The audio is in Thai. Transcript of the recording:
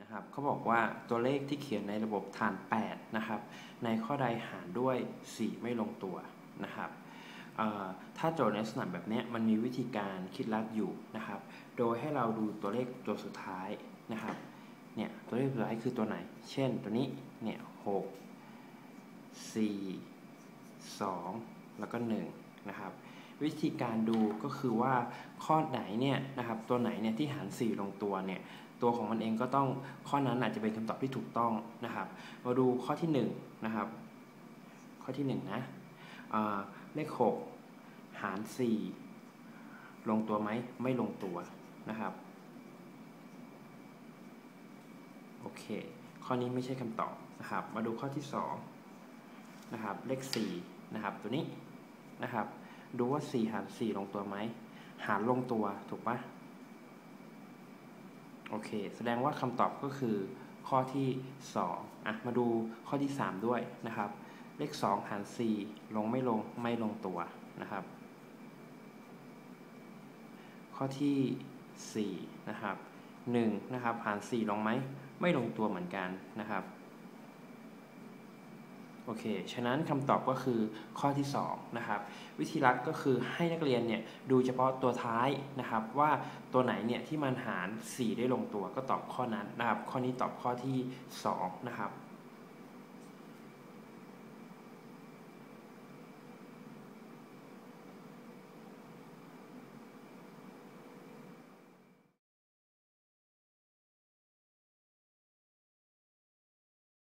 นะครับเขาบอกว่าตัวเลขที่เขียนในระบบฐาน 8 นะครับ ในข้อใดหารด้วย 4 ไม่ลงตัวนะครับถ้าโจทย์ในลักษณะแบบนี้มันมีวิธีการคิดลัดอยู่นะครับ โดยให้เราดูตัวเลขตัวสุดท้ายนะครับ เนี่ยตัวเลขสุดท้ายคือตัวไหน เช่นตัวนี้ เนี่ยหกสี่สองแล้วก็1นะครับ วิธีการดูก็คือว่าข้อไหนเนี่ยนะครับตัวไหนเนี่ยที่หาร 4 ลงตัวเนี่ย ตัวของมันเองก็ต้องข้อนั้นอาจจะเป็นคำตอบที่ถูกต้องนะครับ มาดูข้อที่1นะครับ ข้อที่1นะเลข 6 หาร 4 ลงตัวไหมไม่ลงตัวนะครับโอเค ข้อนี้ไม่ใช่คำตอบนะครับ มาดูข้อที่2นะครับเลข4นะครับตัวนี้นะครับ ดูว่า 4 หาร 4 ลงตัวไหมหารลงตัวถูกปะ โอเค แสดงว่าคำตอบก็คือข้อที่ 2อะมาดูข้อที่ 3 ด้วยนะครับ เลข 2 หาร 4 ลงไม่ลงไม่ลงตัวนะครับ ข้อที่ 4 นะครับ 1 นะครับ หาร 4 ลงไหม ไม่ลงตัวเหมือนกันนะครับ โอเค ฉะนั้นคำตอบก็คือข้อที่2นะครับวิธีรัดก็คือให้นักเรียนเนี่ยดูเฉพาะตัวท้ายนะครับ ว่าตัวไหนเนี่ยที่มันหาร 4 ได้ลงตัวก็ตอบข้อนั้นนะครับ ข้อนี้ตอบข้อที่2นะครับ